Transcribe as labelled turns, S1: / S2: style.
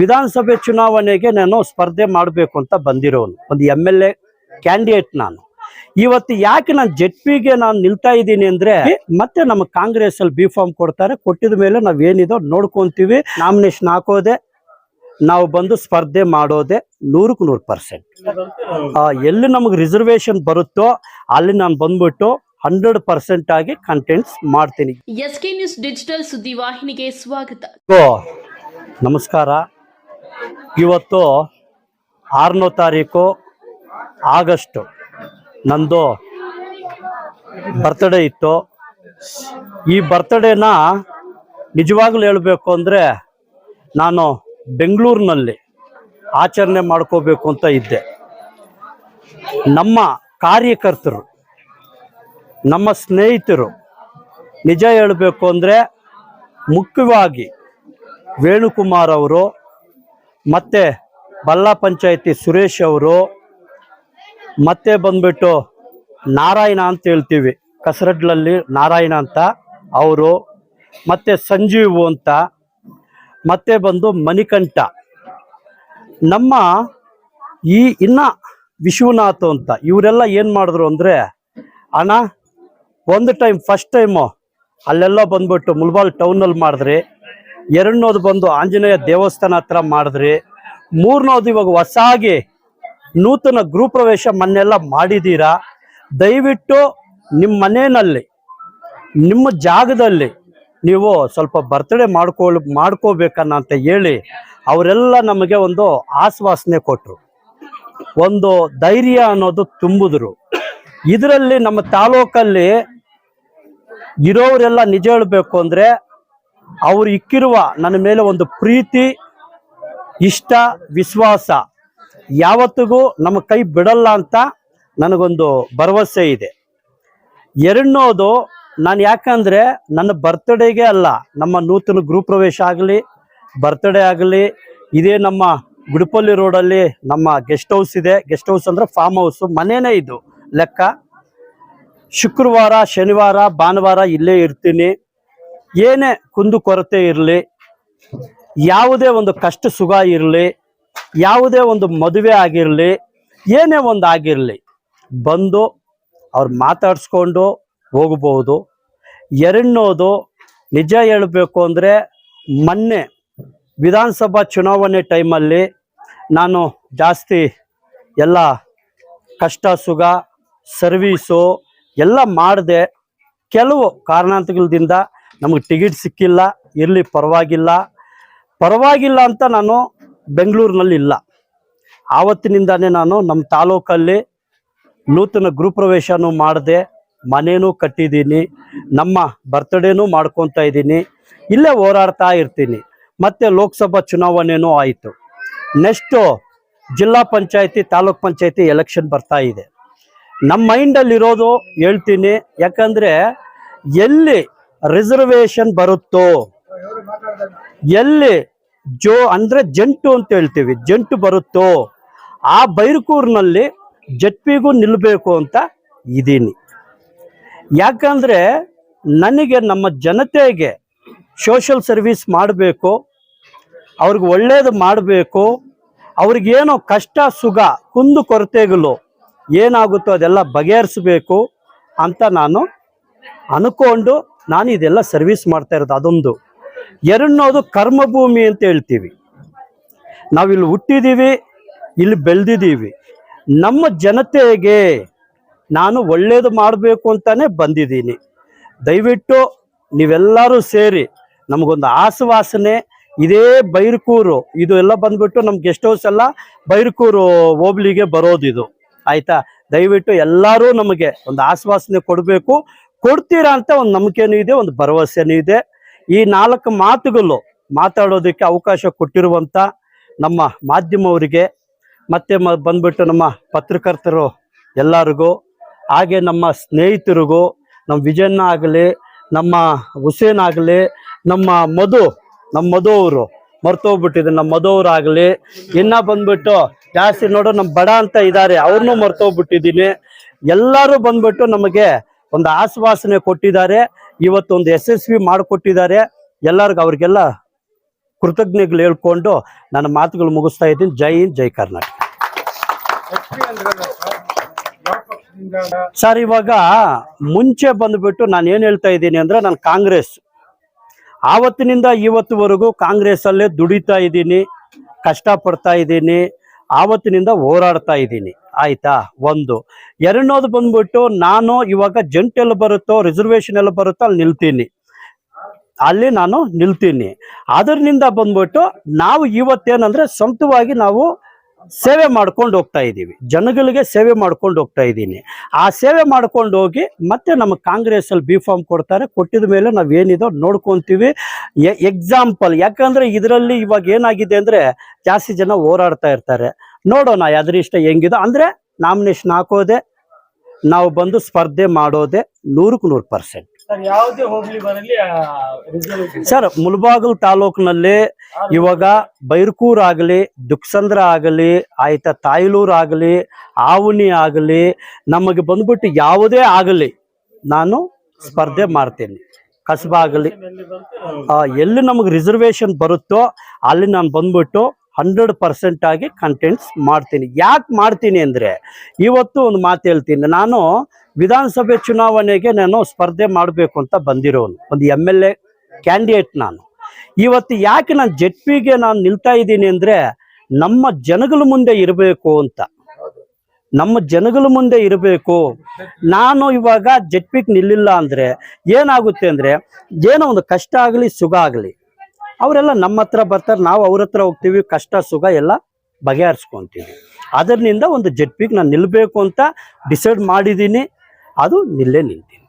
S1: ವಿಧಾನಸಭೆ ಚುನಾವಣೆಗೆ ನಾನು ಸ್ಪರ್ಧೆ ಮಾಡಬೇಕು ಅಂತ ಬಂದಿರೋನು. ಒಂದು ಎಂ ಎಲ್ ಎ ಕ್ಯಾಂಡಿಡೇಟ್ ನಾನು. ಇವತ್ತು ಯಾಕೆ ನಾನು ಜೆಡ್ ಪಿಗೆ ನಾನು ನಿಲ್ತಾ ಇದ್ದೀನಿ ಅಂದ್ರೆ ಮತ್ತೆ ನಮ್ಮ ಕಾಂಗ್ರೆಸ್ ಅಲ್ಲಿ ಬಿ ಫಾರ್ಮ್ ಕೊಡ್ತಾರೆ ಕೊಟ್ಟಿದ ಮೇಲೆ ನಾವೇನಿದೋ ನೋಡ್ಕೊಂತೀವಿ ನಾಮಿನೇಷನ್ ಹಾಕೋದೆ ನಾವು ಬಂದು ಸ್ಪರ್ಧೆ ಮಾಡೋದೆ ನೂರಕ್ಕೆ ನೂರು ಪರ್ಸೆಂಟ್ ಎಲ್ಲಿ ನಮಗೆ ರಿಸರ್ವೇಶನ್ ಬರುತ್ತೋ ಅಲ್ಲಿ ನಾನು ಬಂದ್ಬಿಟ್ಟು ಹಂಡ್ರೆಡ್ ಪರ್ಸೆಂಟ್ ಆಗಿ ಕಂಟೆಂಟ್ಸ್ ಮಾಡ್ತೀನಿ.
S2: ಎಸ್ ಕೆ ನ್ಯೂಸ್ ಡಿಜಿಟಲ್ ಸುದ್ದಿ ವಾಹಿನಿಗೆ ಸ್ವಾಗತ.
S1: ಓ ನಮಸ್ಕಾರ. ಇವತ್ತು ಆರನೇ ತಾರೀಕು ಆಗಸ್ಟು ನಂದು ಬರ್ತ್ಡೇ ಇತ್ತು. ಈ ಬರ್ತ್ಡೇನ ನಿಜವಾಗ್ಲೂ ಹೇಳಬೇಕು ಅಂದರೆ ನಾನು ಬೆಂಗಳೂರಿನಲ್ಲಿ ಆಚರಣೆ ಮಾಡ್ಕೋಬೇಕು ಅಂತ ಇದ್ದೆ. ನಮ್ಮ ಕಾರ್ಯಕರ್ತರು, ನಮ್ಮ ಸ್ನೇಹಿತರು ನಿಜ ಹೇಳಬೇಕು ಅಂದರೆ ಮುಖ್ಯವಾಗಿ ವೇಣುಕುಮಾರ್ ಅವರು ಮತ್ತೆ ಬಲ್ಲ ಪಂಚಾಯತಿ ಸುರೇಶ್ ಅವರು ಮತ್ತೆ ಬಂದ್ಬಿಟ್ಟು ನಾರಾಯಣ ಅಂತ ಹೇಳ್ತೀವಿ. ಕಸರಡ್ಲಲ್ಲಿ ನಾರಾಯಣ ಅಂತ ಅವರು, ಮತ್ತೆ ಸಂಜೀವು ಅಂತ, ಮತ್ತೆ ಬಂದು ಮಣಿಕಂಠ. ನಮ್ಮ ಈ ಇನ್ನ ವಿಶ್ವನಾಥ್ ಅಂತ ಇವರೆಲ್ಲ ಏನು ಮಾಡಿದ್ರು ಅಂದರೆ, ಅಣ್ಣ, ಒಂದು ಟೈಮ್ ಫಸ್ಟ್ ಟೈಮು ಅಲ್ಲೆಲ್ಲ ಬಂದ್ಬಿಟ್ಟು ಮುಲ್ಬಾಲ್ ಟೌನಲ್ಲಿ ಮಾಡಿದ್ರಿ. ಎರಡನೋದು ಬಂದು ಆಂಜನೇಯ ದೇವಸ್ಥಾನ ಹತ್ರ ಮಾಡಿದ್ರಿ. ಮೂರನೋದು ಇವಾಗ ಹೊಸಾಗಿ ನೂತನ ಗೃಹ ಪ್ರವೇಶ ಮೊನ್ನೆಲ್ಲ ಮಾಡಿದ್ದೀರಾ? ದಯವಿಟ್ಟು ನಿಮ್ಮ ಮನೆಯಲ್ಲಿ, ನಿಮ್ಮ ಜಾಗದಲ್ಲಿ ನೀವು ಸ್ವಲ್ಪ ಬರ್ತ್ಡೇ ಮಾಡ್ಕೊಳ್ ಮಾಡ್ಕೋಬೇಕನ್ನ ಅಂತ ಹೇಳಿ ಅವರೆಲ್ಲ ನಮಗೆ ಒಂದು ಆಶ್ವಾಸನೆ ಕೊಟ್ಟರು ಒಂದು ಧೈರ್ಯ ಅನ್ನೋದು ತುಂಬಿದ್ರು. ಇದರಲ್ಲಿ ನಮ್ಮ ತಾಲೂಕಲ್ಲಿ ಇರೋರೆಲ್ಲ ನಿಜ ಹೇಳಬೇಕು ಅಂದ್ರೆ ಅವ್ರು ಇಕ್ಕಿರುವ ನನ್ನ ಮೇಲೆ ಒಂದು ಪ್ರೀತಿ, ಇಷ್ಟ, ವಿಶ್ವಾಸ. ಯಾವತ್ತಿಗೂ ನಮ್ಮ ಕೈ ಬಿಡಲ್ಲ ಅಂತ ನನಗೊಂದು ಭರವಸೆ ಇದೆ. ಎರಡನೋದು, ನಾನು ಯಾಕಂದ್ರೆ ನನ್ನ ಬರ್ತ್ಡೇಗೆ ಅಲ್ಲ, ನಮ್ಮ ನೂತನ ಗೃಹ ಪ್ರವೇಶ ಆಗಲಿ ಬರ್ತ್ಡೇ ಆಗಲಿ, ಇದೇ ನಮ್ಮ ಗುಡಿಪಲ್ಲಿ ರೋಡಲ್ಲಿ ನಮ್ಮ ಗೆಸ್ಟ್ ಹೌಸ್ ಇದೆ. ಗೆಸ್ಟ್ ಹೌಸ್ ಅಂದ್ರೆ ಫಾರ್ಮ್ ಹೌಸ್ ಮನೇನೇ ಇದು. ಲೆಕ್ಕ. ಶುಕ್ರವಾರ, ಶನಿವಾರ, ಭಾನುವಾರ ಇಲ್ಲೇ ಇರ್ತೀನಿ. ಏನೇ ಕುಂದು ಕೊರತೆ ಇರಲಿ, ಯಾವುದೇ ಒಂದು ಕಷ್ಟ ಸುಖ ಇರಲಿ, ಯಾವುದೇ ಒಂದು ಮದುವೆ ಆಗಿರಲಿ, ಏನೇ ಒಂದು ಆಗಿರಲಿ, ಬಂದು ಅವ್ರು ಮಾತಾಡಿಸ್ಕೊಂಡು ಹೋಗಬಹುದು ಎರಡನೋದು ನಿಜ ಹೇಳಬೇಕು ಅಂದರೆ ಮೊನ್ನೆ ವಿಧಾನಸಭಾ ಚುನಾವಣೆ ಟೈಮಲ್ಲಿ ನಾನು ಜಾಸ್ತಿ ಎಲ್ಲ ಕಷ್ಟ ಸುಖ, ಸರ್ವೀಸು ಎಲ್ಲ ಮಾಡಿದೆ ಕೆಲವು ಕಾರಣಾಂತರದಿಂದ ನಮಗೆ ಟಿಕೆಟ್ ಸಿಕ್ಕಿಲ್ಲ, ಇರಲಿ ಪರವಾಗಿಲ್ಲ. ಪರವಾಗಿಲ್ಲ ಅಂತ ನಾನು ಬೆಂಗಳೂರಿನಲ್ಲಿ ಇಲ್ಲ. ಆವತ್ತಿನಿಂದಾನೇ ನಾನು ನಮ್ಮ ತಾಲೂಕಲ್ಲಿ ನೂತನ ಗೃಹಪ್ರವೇಶನೂ ಮಾಡಿದೆ, ಮನೇನೂ ಕಟ್ಟಿದ್ದೀನಿ, ನಮ್ಮ ಬರ್ತ್ಡೇನೂ ಮಾಡ್ಕೊತಾ ಇದ್ದೀನಿ. ಇಲ್ಲೇ ಹೋರಾಡ್ತಾ ಇರ್ತೀನಿ. ಮತ್ತೆ ಲೋಕಸಭಾ ಚುನಾವಣೆನೂ ಆಯಿತು. ನೆಕ್ಸ್ಟು ಜಿಲ್ಲಾ ಪಂಚಾಯತಿ, ತಾಲೂಕ್ ಪಂಚಾಯತಿ ಎಲೆಕ್ಷನ್ ಬರ್ತಾ ಇದೆ. ನಮ್ಮ ಮೈಂಡಲ್ಲಿರೋದು ಹೇಳ್ತೀನಿ, ಯಾಕಂದರೆ ಎಲ್ಲಿ ರಿಸರ್ವೇಶನ್ ಬರುತ್ತೋ? ಎಲ್ಲಿ? ಜೋ, ಅಂದ್ರೆ ಜಂಟು ಅಂತ ಹೇಳ್ತೀವಿ. ಜಂಟು ಬರುತ್ತೋ? ಆ ಬೈರ್ಕೂರ್ನಲ್ಲಿ ಜಟ್ಪಿಗೂ ನಿಲ್ಲಬೇಕು ಅಂತ ಇದ್ದೀನಿ. ಯಾಕಂದ್ರೆ ನನಗೆ ನಮ್ಮ ಜನತೆಗೆ ಸೋಷಲ್ ಸರ್ವಿಸ್ ಮಾಡಬೇಕು, ಅವ್ರಿಗೆ ಒಳ್ಳೇದು ಮಾಡಬೇಕು, ಅವ್ರಿಗೇನೋ ಕಷ್ಟ, ಸುಖ, ಕುಂದು ಕೊರತೆಗಳು ಏನಾಗುತ್ತೋ ಅದೆಲ್ಲ ಬಗೆಹರಿಸಬೇಕು ಅಂತ ನಾನು ಅನ್ಕೊಂಡು ನಾನು ಇದೆಲ್ಲ ಸರ್ವಿಸ್ ಮಾಡ್ತಾ ಇರೋದು ಅದೊಂದು. ಎರಡನೋದು ಕರ್ಮಭೂಮಿ ಅಂತ ಹೇಳ್ತೀವಿ. ನಾವಿಲ್ಲಿ ಹುಟ್ಟಿದ್ದೀವಿ ಇಲ್ಲಿ ಬೆಳೆದಿದ್ದೀವಿ ನಮ್ಮ ಜನತೆಗೆ ನಾನು ಒಳ್ಳೇದು ಮಾಡಬೇಕು ಅಂತಾನೆ ಬಂದಿದ್ದೀನಿ. ದಯವಿಟ್ಟು ನೀವೆಲ್ಲರೂ ಸೇರಿ ನಮಗೊಂದು ಆಶ್ವಾಸನೆ ಇದೇ ಬೈರ್ಕೂರು. ಇದು ಎಲ್ಲ ಬಂದ್ಬಿಟ್ಟು ನಮ್ಮ ಗೆಸ್ಟ್ ಹೌಸ್ ಎಲ್ಲ ಬೈರ್ಕೂರು ಹೋಬ್ಳಿಗೆ ಬರೋದಿದು. ಆಯ್ತಾ? ದಯವಿಟ್ಟು ಎಲ್ಲರೂ ನಮಗೆ ಒಂದು ಆಶ್ವಾಸನೆ ಕೊಡಬೇಕು. ಕೊಡ್ತೀರಾ ಅಂತ ಒಂದು ನಂಬಿಕೆನೂ ಇದೆ, ಒಂದು ಭರವಸೆನೂ ಇದೆ. ಈ ನಾಲ್ಕು ಮಾತುಗಳು ಮಾತಾಡೋದಕ್ಕೆ ಅವಕಾಶ ಕೊಟ್ಟಿರುವಂಥ ನಮ್ಮ ಮಾಧ್ಯಮವರಿಗೆ, ಮತ್ತೆ ಮ, ಬಂದ್ಬಿಟ್ಟು ನಮ್ಮ ಪತ್ರಕರ್ತರು ಎಲ್ಲರಿಗೂ, ಹಾಗೆ ನಮ್ಮ ಸ್ನೇಹಿತರಿಗೂ, ನಮ್ಮ ವಿಜಯನ್ನ ಆಗಲಿ, ನಮ್ಮ ಹುಸೇನ್ ಆಗಲಿ, ನಮ್ಮ ಮಧು ನಮ್ಮ ಮಧು ಅವರು ಮರ್ತೋಗ್ಬಿಟ್ಟಿದೆ ನಮ್ಮ ಮಧುವರಾಗಲಿ ಇನ್ನ ಬಂದ್ಬಿಟ್ಟು ಜಾಸ್ತಿ ನೋಡು ನಮ್ಮ ಬಡ ಅಂತ ಇದ್ದಾರೆ ಅವ್ರನ್ನೂ ಮರ್ತೋಗ್ಬಿಟ್ಟಿದ್ದೀನಿ ಎಲ್ಲರೂ ಬಂದ್ಬಿಟ್ಟು ನಮಗೆ ಒಂದು ಆಶ್ವಾಸನೆ ಕೊಟ್ಟಿದ್ದಾರೆ, ಇವತ್ತೊಂದು ಯಶಸ್ವಿ ಮಾಡಿಕೊಟ್ಟಿದ್ದಾರೆ. ಎಲ್ಲರಿಗೂ ಅವ್ರಿಗೆಲ್ಲ ಕೃತಜ್ಞಗಳು ಹೇಳ್ಕೊಂಡು ನನ್ನ ಮಾತುಗಳು ಮುಗಿಸ್ತಾ ಇದ್ದೀನಿ. ಜೈ ಹಿಂದ್, ಜೈ ಕರ್ನಾಟಕ.
S3: ಸರ್,
S1: ಇವಾಗ ಮುಂಚೆ ಬಂದ್ಬಿಟ್ಟು ನಾನು ಏನು ಹೇಳ್ತಾ ಇದ್ದೀನಿ ಅಂದರೆ ನಾನು ಕಾಂಗ್ರೆಸ್. ಆವತ್ತಿನಿಂದ ಇವತ್ತುವರೆಗೂ ಕಾಂಗ್ರೆಸ್ಸಲ್ಲೇ ದುಡಿತಾ ಇದ್ದೀನಿ, ಕಷ್ಟಪಡ್ತಾ ಇದ್ದೀನಿ. ಆವತ್ತಿನಿಂದ ಹೋರಾಡ್ತಾ ಇದ್ದೀನಿ. ಆಯ್ತಾ? ಒಂದು. ಎರಡನೋದು ಬಂದ್ಬಿಟ್ಟು ನಾನು ಇವಾಗ ಜಂಟ್ ಎಲ್ಲ ಬರುತ್ತೋ ರಿಸರ್ವೇಶನ್ ಎಲ್ಲ ಬರುತ್ತೋ ಅಲ್ಲಿ ನಿಲ್ತೀನಿ. ಅಲ್ಲಿ ನಾನು ನಿಲ್ತೀನಿ. ಅದರಿಂದ ಬಂದ್ಬಿಟ್ಟು ನಾವು ಇವತ್ತೇನಂದ್ರೆ ಸ್ವಂತವಾಗಿ ನಾವು ಸೇವೆ ಮಾಡ್ಕೊಂಡು ಹೋಗ್ತಾ ಇದ್ದೀವಿ. ಜನಗಳಿಗೆ ಸೇವೆ ಮಾಡ್ಕೊಂಡು ಹೋಗ್ತಾ ಇದ್ದೀನಿ. ಆ ಸೇವೆ ಮಾಡ್ಕೊಂಡು ಹೋಗಿ ಮತ್ತೆ ನಮ್ಮ ಕಾಂಗ್ರೆಸ್ ಅಲ್ಲಿ ಬಿ ಫಾರ್ಮ್ ಕೊಡ್ತಾರೆ. ಕೊಟ್ಟಿದ ಮೇಲೆ ನಾವೇನಿದೋ ನೋಡ್ಕೊಂತೀವಿ. ಎಕ್ಸಾಂಪಲ್ ಯಾಕಂದ್ರೆ ಇದರಲ್ಲಿ ಇವಾಗ ಏನಾಗಿದೆ ಅಂದ್ರೆ ಜಾಸ್ತಿ ಜನ ಹೋರಾಡ್ತಾ ಇರ್ತಾರೆ. ನೋಡೋಣ ಅದರಿಷ್ಟ ಹೆಂಗಿದೋ. ಅಂದ್ರೆ ನಾಮಿನೇಷನ್ ಹಾಕೋದೆ, ನಾವು ಬಂದು ಸ್ಪರ್ಧೆ ಮಾಡೋದೆ ನೂರಕ್ಕೆ ನೂರು ಪರ್ಸೆಂಟ್
S3: ಸರ್ ಯಾವುದೇ ಹೋಗ್ಲಿ ಬರಲಿ ರಿಸಲ್ಟ್
S1: ಸರ್ ಮುಳಬಾಗಿಲು ತಾಲೂಕಿನಲ್ಲಿ ಇವಾಗ ಬೈರ್ಕೂರ್ ಆಗಲಿ ದುಕ್ಸಂದ್ರ ಆಗಲಿ ಆಯ್ತಾ ತಾಯ್ಲೂರ್ ಆಗಲಿ ಆವನಿ ಆಗಲಿ ನಮಗೆ ಬಂದ್ಬಿಟ್ಟು ಯಾವುದೇ ಆಗಲಿ ನಾನು ಸ್ಪರ್ಧೆ ಮಾಡ್ತೀನಿ. ಕಸಬಾ ಆಗಲಿ ಎಲ್ಲಿ ನಮಗೆ ರಿಸರ್ವೇಶನ್ ಬರುತ್ತೋ ಅಲ್ಲಿ ನಾನು ಬಂದ್ಬಿಟ್ಟು ಹಂಡ್ರೆಡ್ ಪರ್ಸೆಂಟ್ ಆಗಿ ಕಂಟೆಂಟ್ಸ್ ಮಾಡ್ತೀನಿ. ಯಾಕೆ ಮಾಡ್ತೀನಿ ಅಂದರೆ, ಇವತ್ತು ಒಂದು ಮಾತು ಹೇಳ್ತೀನಿ. ನಾನು ವಿಧಾನಸಭೆ ಚುನಾವಣೆಗೆ ನಾನು ಸ್ಪರ್ಧೆ ಮಾಡಬೇಕು ಅಂತ ಬಂದಿರೋನು. ಒಂದು ಎಂ ಎಲ್ ಎ ಕ್ಯಾಂಡಿಡೇಟ್ ನಾನು. ಇವತ್ತು ಯಾಕೆ ನಾನು ಜೆಡ್ ಪಿಗೆ ನಾನು ನಿಲ್ತಾ ಇದ್ದೀನಿ ಅಂದರೆ, ನಮ್ಮ ಜನಗಳ ಮುಂದೆ ಇರಬೇಕು ಅಂತ. ನಮ್ಮ ಜನಗಳ ಮುಂದೆ ಇರಬೇಕು. ನಾನು ಇವಾಗ ಜೆಡ್ ಪಿಗೆ ನಿಲ್ಲಿಲ್ಲ ಅಂದರೆ ಏನಾಗುತ್ತೆ ಅಂದರೆ, ಏನೋ ಒಂದು ಕಷ್ಟ ಆಗಲಿ, ಸುಖ ಆಗಲಿ ಅವರೆಲ್ಲ ನಮ್ಮ ಹತ್ರ ಬರ್ತಾರೆ, ನಾವು ಅವ್ರ ಹತ್ರ ಹೋಗ್ತೀವಿ, ಕಷ್ಟ, ಸುಖ ಎಲ್ಲ ಬಗೆಹರಿಸ್ಕೊತೀವಿ. ಅದರಿಂದ ಒಂದು ಜೆಡ್ ನಾನು ನಿಲ್ಲಬೇಕು ಅಂತ ಡಿಸೈಡ್ ಮಾಡಿದ್ದೀನಿ ಅದು ನಿಲ್ಲೇ ನಿಲ್ತೀನಿ